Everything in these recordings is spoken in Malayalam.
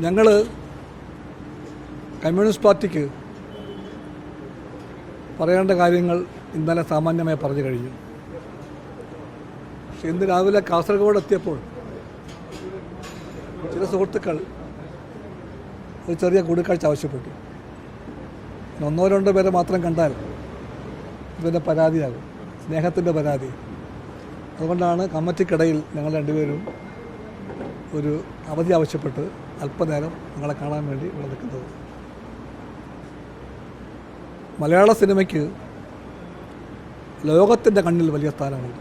ഞങ്ങൾ കമ്മ്യൂണിസ്റ്റ് പാർട്ടിക്ക് പറയേണ്ട കാര്യങ്ങൾ ഇന്നലെ സാമാന്യമായി പറഞ്ഞു കഴിഞ്ഞു. പക്ഷെ ഇന്ന് രാവിലെ കാസർഗോഡ് എത്തിയപ്പോൾ ചില സുഹൃത്തുക്കൾ ഒരു ചെറിയ കൂടിക്കാഴ്ച ആവശ്യപ്പെട്ടു. ഒന്നോ രണ്ടോ പേരെ മാത്രം കണ്ടാൽ ഇതിന്റെ പരാതിയാകും സ്നേഹത്തിന്റെ പരാതി. അതുകൊണ്ടാണ് കമ്മിറ്റിക്കിടയിൽ ഞങ്ങൾ രണ്ടുപേരും ഒരു അവധി ആവശ്യപ്പെട്ട് അല്പനേരം നിങ്ങളെ കാണാൻ വേണ്ടി ഇവിടെ നിൽക്കുന്നത്. മലയാള സിനിമയ്ക്ക് ലോകത്തിന്റെ കണ്ണിൽ വലിയ സ്ഥാനമുണ്ട്.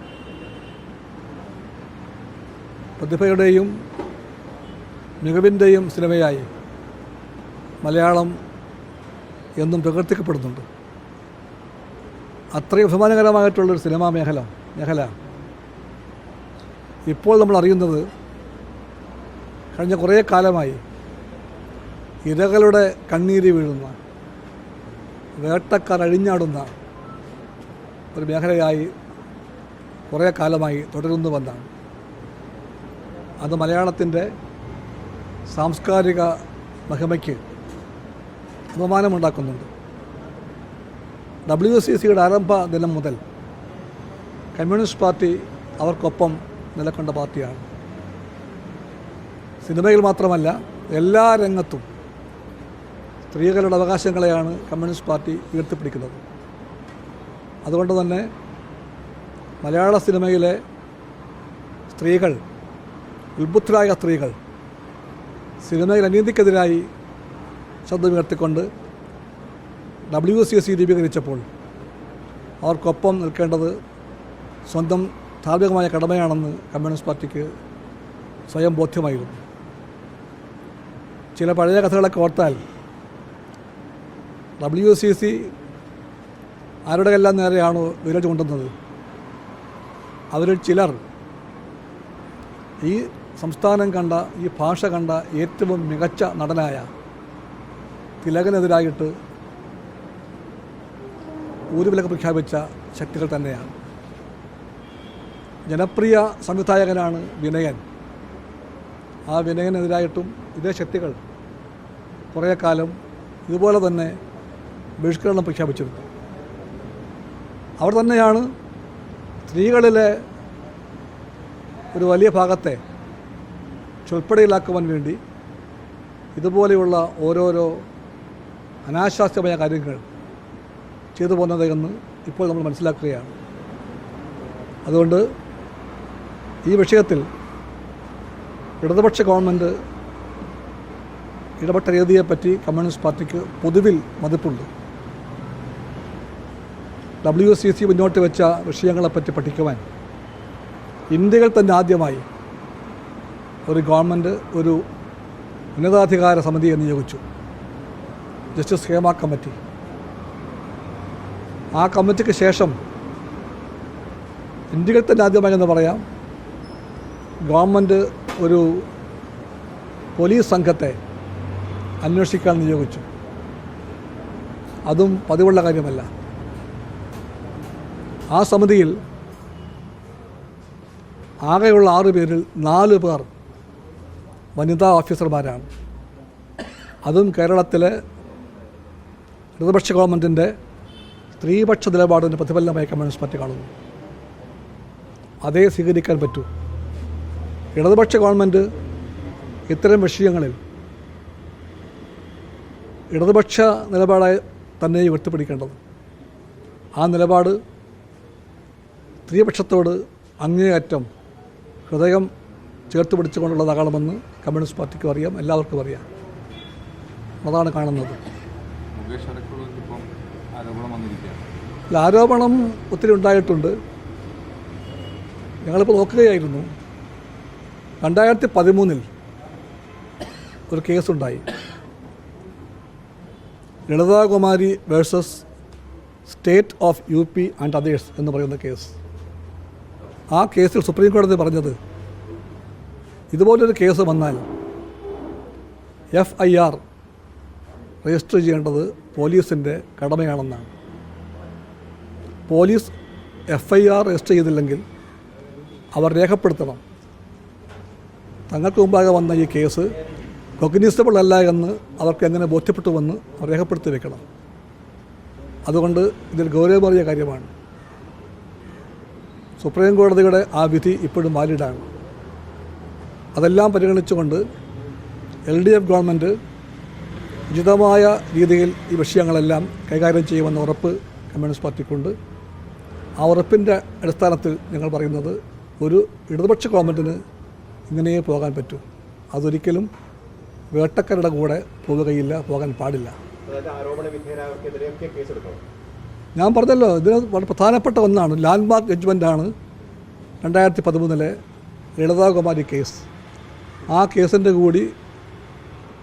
പ്രതിഭയുടെയും മികവിന്റെയും സിനിമയായി മലയാളം എന്നും പ്രകീർത്തിക്കപ്പെടുന്നുണ്ട്. അത്രയും അഭിമാനകരമായിട്ടുള്ളൊരു സിനിമാ മേഖല മേഖല. ഇപ്പോൾ നമ്മൾ അറിയുന്നത് കഴിഞ്ഞ കുറേ കാലമായി ഇരകളുടെ കണ്ണീര് വീഴുന്ന വേട്ടക്കാർ അഴിഞ്ഞാടുന്ന ഒരു മേഖലയായി കുറേ കാലമായി തുടരുന്നു വന്നാണ്. അത് മലയാളത്തിന്റെ സാംസ്കാരിക മഹിമയ്ക്ക് അപമാനമുണ്ടാക്കുന്നുണ്ട്. ഡബ്ല്യു സി സിയുടെ ആരംഭ ദിനം മുതൽ കമ്മ്യൂണിസ്റ്റ് പാർട്ടി അവർക്കൊപ്പം നിലക്കൊണ്ട പാർട്ടിയാണ്. സിനിമയിൽ മാത്രമല്ല എല്ലാ രംഗത്തും സ്ത്രീകളുടെ അവകാശങ്ങളെയാണ് കമ്മ്യൂണിസ്റ്റ് പാർട്ടി ഉയർത്തിപ്പിടിക്കുന്നത് അതുകൊണ്ട് തന്നെ മലയാള സിനിമയിലെ സ്ത്രീകൾ ഉത്ബുദ്ധരായ സ്ത്രീകൾ സിനിമയിൽ അനീതിക്കെതിരായി ശബ്ദമുയർത്തിക്കൊണ്ട് ഡബ്ല്യു സി സി രൂപീകരിച്ചപ്പോൾ അവർക്കൊപ്പം നിൽക്കേണ്ടത് സ്വന്തം ധാർമ്മികമായ കടമയാണെന്ന് കമ്മ്യൂണിസ്റ്റ് പാർട്ടിക്ക് സ്വയം ബോധ്യമായിരുന്നു. ചില പഴയ കഥകളൊക്കെ ഓർത്താൽ ഡബ്ല്യു സി സി ആരുടെ എല്ലാം നേരെയാണോ വിരൽ ചൂണ്ടുന്നത്? അവരിൽ ചിലർ ഈ സംസ്ഥാനം കണ്ട ഈ ഭാഷ കണ്ട ഏറ്റവും മികച്ച നടനായ തിലകനെതിരായിട്ട് ഊരുവിലക്ക് പ്രഖ്യാപിച്ച ശക്തികൾ തന്നെയാണ്. ജനപ്രിയ സംവിധായകനാണ് വിനയൻ. ആ വിനയനെതിരായിട്ടും ഇതേ ശക്തികൾ കുറേ കാലം ഇതുപോലെ തന്നെ ബഹിഷ്കരണം പ്രഖ്യാപിച്ചിരുന്നു. അവർ തന്നെയാണ് സ്ത്രീകളിലെ ഒരു വലിയ ഭാഗത്തെ ചൊൽപ്പടയിലാക്കുവാൻ വേണ്ടി ഇതുപോലെയുള്ള ഓരോരോ അനാശാസ്യമായ കാര്യങ്ങൾ ചെയ്തു പോകുന്നത് എന്ന് ഇപ്പോൾ നമ്മൾ മനസ്സിലാക്കുകയാണ്. അതുകൊണ്ട് ഈ വിഷയത്തിൽ ഇടതുപക്ഷ ഗവൺമെന്റ് ഇടപെട്ട രീതിയെപ്പറ്റി കമ്മ്യൂണിസ്റ്റ് പാർട്ടിക്ക് പൊതുവിൽ മതിപ്പുണ്ട്. ഡബ്ല്യു സി സി മുന്നോട്ട് വെച്ച വിഷയങ്ങളെപ്പറ്റി പഠിക്കുവാൻ ഇന്ത്യകൾ തന്നെ ആദ്യമായി ഒരു ഗവൺമെന്റ് ഒരു ഉന്നതാധികാര സമിതിയെ നിയോഗിച്ചു. Justice Hema committee. ആ കമ്മിറ്റിക്ക് ശേഷം ഇന്ത്യകൾ തന്നെ ആദ്യമായി എന്ന് പറയാം ഗവൺമെന്റ് ഒരു പോലീസ് സംഘത്തെ അന്വേഷിക്കാൻ നിയോഗിച്ചു. അതും പതിവുള്ള കാര്യമല്ല. ആ സമിതിയിൽ ആകെയുള്ള ആറ് പേരിൽ നാല് പേർ വനിതാ ഓഫീസർമാരാണ്. അതും കേരളത്തിലെ ഇടതുപക്ഷ ഗവൺമെന്റിന്റെ സ്ത്രീപക്ഷ നിലപാടിന്റെ പ്രതിഫലനമായി കമ്മ്യൂണിസ്റ്റ് പാർട്ടി കാണുന്നു. അതേ സ്വീകരിക്കാൻ പറ്റൂ. ഇടതുപക്ഷ ഗവൺമെന്റ് ഇത്തരം വിഷയങ്ങളിൽ ഇടതുപക്ഷ നിലപാടായി തന്നെ ഉയർത്തിപ്പിടിക്കേണ്ടത്. ആ നിലപാട് സ്ത്രീപക്ഷത്തോട് അങ്ങേയറ്റം ഹൃദയം ചേർത്ത് പിടിച്ചുകൊണ്ടുള്ളതാകണമെന്ന് കമ്മ്യൂണിസ്റ്റ് പാർട്ടിക്കും അറിയാം എല്ലാവർക്കും അറിയാം. അതാണ് കാണുന്നത്. അല്ല, ആരോപണം ഒത്തിരി ഉണ്ടായിട്ടുണ്ട്. ഞങ്ങളിപ്പോൾ നോക്കുകയായിരുന്നു. രണ്ടായിരത്തി പതിമൂന്നിൽ ഒരു കേസുണ്ടായി. Lalita Kumari versus state of U P and others എന്ന് പറയുന്ന കേസ്. ആ കേസിൽ സുപ്രീം കോടതി പറഞ്ഞത് ഇതുപോലൊരു കേസ് വന്നാൽ എഫ് ഐ ആർ രജിസ്റ്റർ ചെയ്യേണ്ടത് പോലീസിന്റെ കടമയാണെന്നാണ്. Police F I R register ചെയ്തില്ലെങ്കിൽ അവർ രേഖപ്പെടുത്തണം. തങ്ങൾക്ക് മുമ്പാകെ വന്ന ഈ കേസ് കൊഗ്നീസബിൾ അല്ല എന്ന് അവർക്ക് എങ്ങനെ ബോധ്യപ്പെട്ടുവെന്ന് രേഖപ്പെടുത്തി വെക്കണം. അതുകൊണ്ട് ഇതിൽ ഗൗരവമേറിയ കാര്യമാണ്. സുപ്രീം കോടതിയുടെ ആ വിധി ഇപ്പോഴും വാലിഡാണ് അതെല്ലാം പരിഗണിച്ചുകൊണ്ട് എൽ ഡി എഫ് ഗവൺമെന്റ് ഉചിതമായ രീതിയിൽ ഈ വിഷയങ്ങളെല്ലാം കൈകാര്യം ചെയ്യുമെന്ന ഉറപ്പ് കമ്മ്യൂണിസ്റ്റ് പാർട്ടിക്കുണ്ട്. ആ ഉറപ്പിന്റെ അടിസ്ഥാനത്തിൽ ഞങ്ങൾ പറയുന്നത് ഒരു ഇടതുപക്ഷ ഗവൺമെന്റിന് ഇങ്ങനെയേ പോകാൻ പറ്റൂ. അതൊരിക്കലും വേട്ടക്കാരുടെ കൂടെ പോവുകയില്ല പോകാൻ പാടില്ല. ഞാൻ പറഞ്ഞല്ലോ ഇതിന് വളരെ പ്രധാനപ്പെട്ട ഒന്നാണ്. ലാൻഡ് മാർക്ക് ജഡ്ജ്മെന്റാണ് രണ്ടായിരത്തി പതിമൂന്നിലെ ലളിതാകുമാരി കേസ്. ആ കേസിന്റെ കൂടി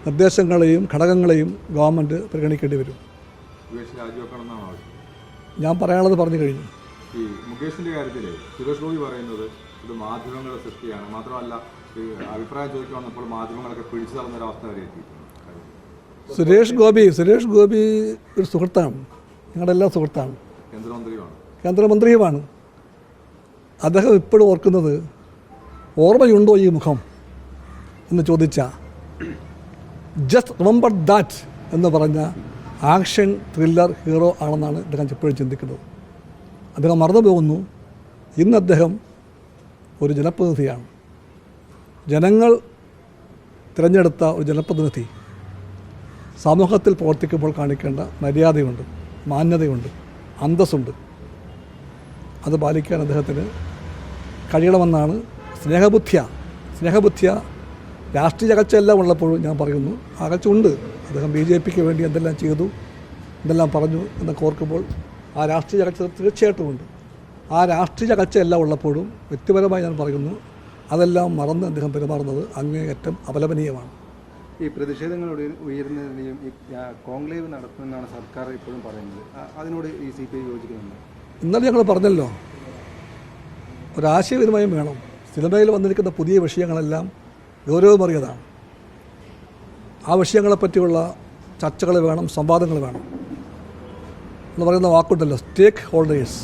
നിർദ്ദേശങ്ങളെയും ഘടകങ്ങളെയും ഗവൺമെന്റ് പരിഗണിക്കേണ്ടി വരും. ഞാൻ പറയാനുള്ളത് പറഞ്ഞു കഴിഞ്ഞു. ഈ മുകേഷിന്റെ കാര്യത്തിൽ സുരേഷ് ഗോപി പറയുന്നത് ഇത് മാധ്യമങ്ങളുടെ സൃഷ്ടിയാണ്. മാത്രമല്ല അഭിപ്രായം ചോദിക്കുകയാണ് ഇപ്പോൾ മാധ്യമങ്ങളൊക്കെ പിടിച്ചു തള്ളുന്ന അവസ്ഥ വരെ എത്തിയിട്ടുണ്ട്. സുരേഷ് ഗോപി സുരേഷ് ഗോപി ഒരു സുഹൃത്താണ്. ഞങ്ങളുടെ എല്ലാ സുഹൃത്താണ്. കേന്ദ്രമന്ത്രിയുമാണ്. കേന്ദ്രമന്ത്രിയുമാണ്. അദ്ദേഹം ഇപ്പോഴും ഓർക്കുന്നത് ഓർമ്മയുണ്ടോ ഈ മുഖം എന്ന് ചോദിച്ച ജസ്റ്റ് റിമെമ്പർ ദാറ്റ് എന്ന് പറഞ്ഞ ആക്ഷൻ ത്രില്ലർ ഹീറോ ആണെന്നാണ് അദ്ദേഹം എപ്പോഴും ചിന്തിക്കുന്നത്. അദ്ദേഹം മറന്നു പോകുന്നു ഇന്ന് അദ്ദേഹം ഒരു ജനപ്രതിനിധിയാണ്. ജനങ്ങൾ തിരഞ്ഞെടുത്ത ഒരു ജനപ്രതിനിധി സമൂഹത്തിൽ പ്രവർത്തിക്കുമ്പോൾ കാണിക്കേണ്ട മര്യാദയുണ്ട് മാന്യതയുണ്ട് അന്തസ്സുണ്ട്. അത് പാലിക്കാൻ അദ്ദേഹത്തിന് കഴിയണമെന്നാണ് സ്നേഹബുദ്ധിയ സ്നേഹബുദ്ധിയ രാഷ്ട്രീയ അകച്ചെല്ലാം ഉള്ളപ്പോഴും ഞാൻ പറയുന്നു. അകച്ചുണ്ട് അദ്ദേഹം ബി ജെ പിക്ക് വേണ്ടി എന്തെല്ലാം ചെയ്തു എന്തെല്ലാം പറഞ്ഞു എന്നൊക്കെ ഓർക്കുമ്പോൾ ആ രാഷ്ട്രീയ അകച്ച തീർച്ചയായിട്ടും ഉണ്ട്. ആ രാഷ്ട്രീയ അകച്ചയല്ല ഉള്ളപ്പോഴും വ്യക്തിപരമായി ഞാൻ പറയുന്നു അതെല്ലാം മറന്ന് അദ്ദേഹം പെരുമാറുന്നത് അങ്ങേയറ്റം അപലപനീയമാണ്. ഈ പ്രതിഷേധങ്ങൾ ഉയരുന്നതിനെയും ഈ കോൺക്ലേവ് നടത്തുമെന്നാണ് സർക്കാർ ഇപ്പോഴും പറയുന്നത്. അതിനോട് ഈ സി പി ഐ യോജിക്കുന്നുണ്ട്? ഇന്നലെ ഞങ്ങൾ പറഞ്ഞല്ലോ ഒരാശയവിനിമയം വേണം. സിനിമയിൽ വന്നിരിക്കുന്ന പുതിയ വിഷയങ്ങളെല്ലാം ഗൗരവമറിയതാണ്. ആ വിഷയങ്ങളെപ്പറ്റിയുള്ള ചർച്ചകൾ വേണം സംവാദങ്ങൾ വേണം. എന്ന് പറയുന്ന വാക്കുണ്ടല്ലോ സ്റ്റേക്ക് ഹോൾഡേഴ്സ്.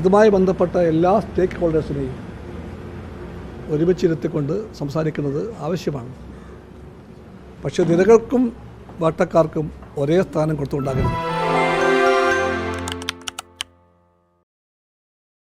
ഇതുമായി ബന്ധപ്പെട്ട എല്ലാ സ്റ്റേക്ക് ഹോൾഡേഴ്സിനെയും ഒരുമിച്ചിരുത്തിക്കൊണ്ട് സംസാരിക്കുന്നത് ആവശ്യമാണ്. പക്ഷേ നിരകൾക്കും വാട്ടക്കാർക്കും ഒരേ സ്ഥാനം കൊടുത്തുകൊണ്ടാകരുത്.